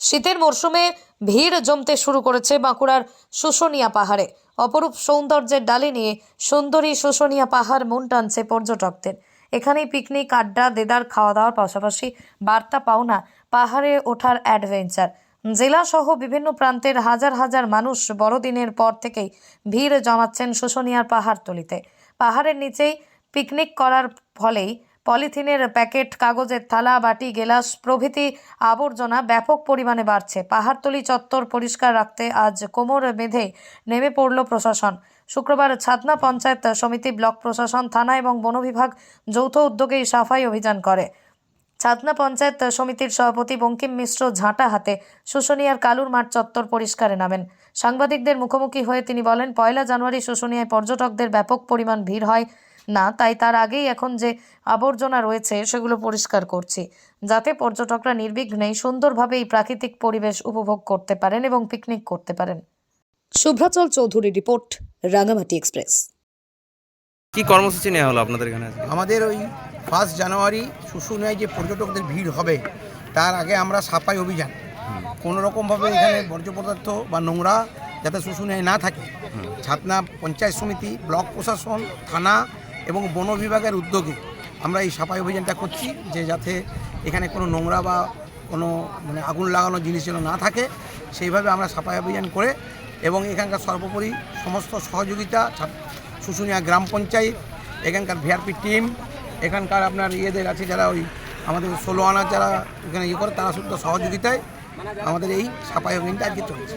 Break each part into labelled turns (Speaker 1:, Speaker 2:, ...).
Speaker 1: শীতের মরশুমে ভিড় জমতে শুরু করেছে বাঁকুড়ার শুশুনিয়া পাহাড়ে। অপরূপ সৌন্দর্যের ডালি নিয়ে সুন্দরী শুশুনিয়া পাহাড় মন টানছে পর্যটকদের। এখানেই পিকনিক, আড্ডা, দেদার খাওয়া দাওয়ার পাশাপাশি বার্তা পাওনা, পাহাড়ে ওঠার অ্যাডভেঞ্চার। জেলা সহ বিভিন্ন প্রান্তের হাজার হাজার মানুষ বড়দিনের পর থেকেই ভিড় জমাচ্ছেন শুশুনিয়ার পাহাড়তলিতে। পাহাড়ের নিচেই পিকনিক করার ফলেই পলিথিনের প্যাকেট, কাগজের থালা, বাটি, গেলাস প্রভৃতি আবর্জনা ব্যাপক পরিমাণে বাড়ছে। পাহাড়তলি চত্বর পরিষ্কার রাখতে আজ কোমর বেঁধে নেমে পড়ল প্রশাসন। শুক্রবার ছাতনা পঞ্চায়েত সমিতি ব্লক প্রশাসন, থানা এবং বন বিভাগ যৌথ উদ্যোগেই সাফাই অভিযান করে। ছাতনা পঞ্চায়েত সমিতির সভাপতি বঙ্কিম মিশ্র ঝাঁটা হাতে শুশুনিয়ার কালুর মাঠ চত্বর পরিষ্কারে নামেন। সাংবাদিকদের মুখোমুখি হয়ে তিনি বলেন, পয়লা জানুয়ারি শুশুনিয়ায় পর্যটকদের ব্যাপক পরিমাণ ভিড় হয়। না তাই তার আগেই এখন যে আবর্জনা রয়েছে সেগুলো পরিষ্কার করছি যাতে পর্যটকরা নির্বিঘ্নেই সুন্দরভাবে এই প্রাকৃতিক পরিবেশ উপভোগ করতে পারেন এবং পিকনিক করতে পারেন। Shubhrachal Chowdhury report Rangamati Express.
Speaker 2: কি কর্মসূচি নেওয়া হলো আপনাদের এখানে
Speaker 3: আমাদের ওই ফার্স্ট জানুয়ারি শুশুনিয়ায় যে পর্যটকদের ভিড় হবে তার আগে আমরা সাফাই অভিযান। কোনো রকমভাবে এখানে বর্জ্য পদার্থ বা নোংরা যাতে শুশুনিয়ায় না থাকে। ছাতনা পঞ্চায়েত সমিতি ব্লক প্রশাসন থানা এবং বন বিভাগের উদ্যোগে আমরা এই সাফাই অভিযানটা করছি যে যাতে এখানে কোনো নোংরা বা কোনো মানে আগুন লাগানো জিনিস যেন না থাকে, সেইভাবে আমরা সাফাই অভিযান করে এবং এখানকার সর্বোপরি সমস্ত সহযোগিতা শুশুনিয়া গ্রাম পঞ্চায়েত, এখানকার ভিআরপি টিম, এখানকার আপনার ইয়েদের আছে যারা ওই আমাদের ষোলো আনা যারা এখানে ইয়ে করে, তারা শুধু সহযোগিতায় আমাদের এই সাফাই অভিযানটা আজকে চলছে।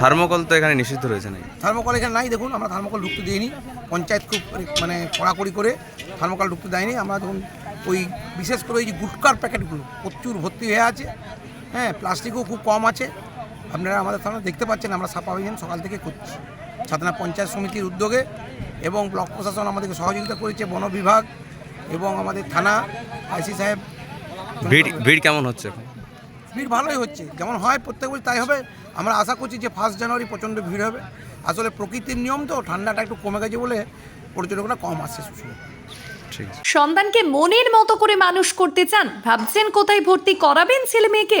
Speaker 2: থার্মোকল তো এখানে নিষিদ্ধ রয়েছে নাকি?
Speaker 3: থার্মোকল এখানে নাই দেখুন আমরা থার্মোকল ঢুকতে দিইনি। পঞ্চায়েত খুব মানে কড়াকড়ি করে থার্মোকল ঢুকতে দেয়নি। আমরা দেখুন ওই বিশেষ করে ওই যে গুটকার প্যাকেটগুলো প্রচুর ভর্তি হয়ে আছে হ্যাঁ প্লাস্টিকও খুব কম আছে। আপনারা আমাদের সামনে দেখতে পাচ্ছেন আমরা সাফা অভিযান সকাল থেকে করছি। ছাতনা পঞ্চায়েত সমিতির উদ্যোগে এবং ব্লক প্রশাসন আমাদেরকে সহযোগিতা করেছে বন বিভাগ এবং আমাদের থানা আইসি সাহেব।
Speaker 2: ভিড় ভিড় কেমন হচ্ছে এখন?
Speaker 3: ভিড় ভালোই হচ্ছে। যেমন হয় প্রত্যেক বছর তাই হবে। আমরা আশা করছি যে ফার্স্ট জানুয়ারি প্রচণ্ড ভিড় হবে। আসলে প্রকৃতির নিয়ম তো ঠান্ডাটা একটু কমে গেছে বলে পর্যটকরা কম আসছে
Speaker 2: আছে
Speaker 4: সন্তানকে মনের মতো করে মানুষ করতে চান ভাবছেন কোথায় ভর্তি করাবেন ছেলে মেয়েকে?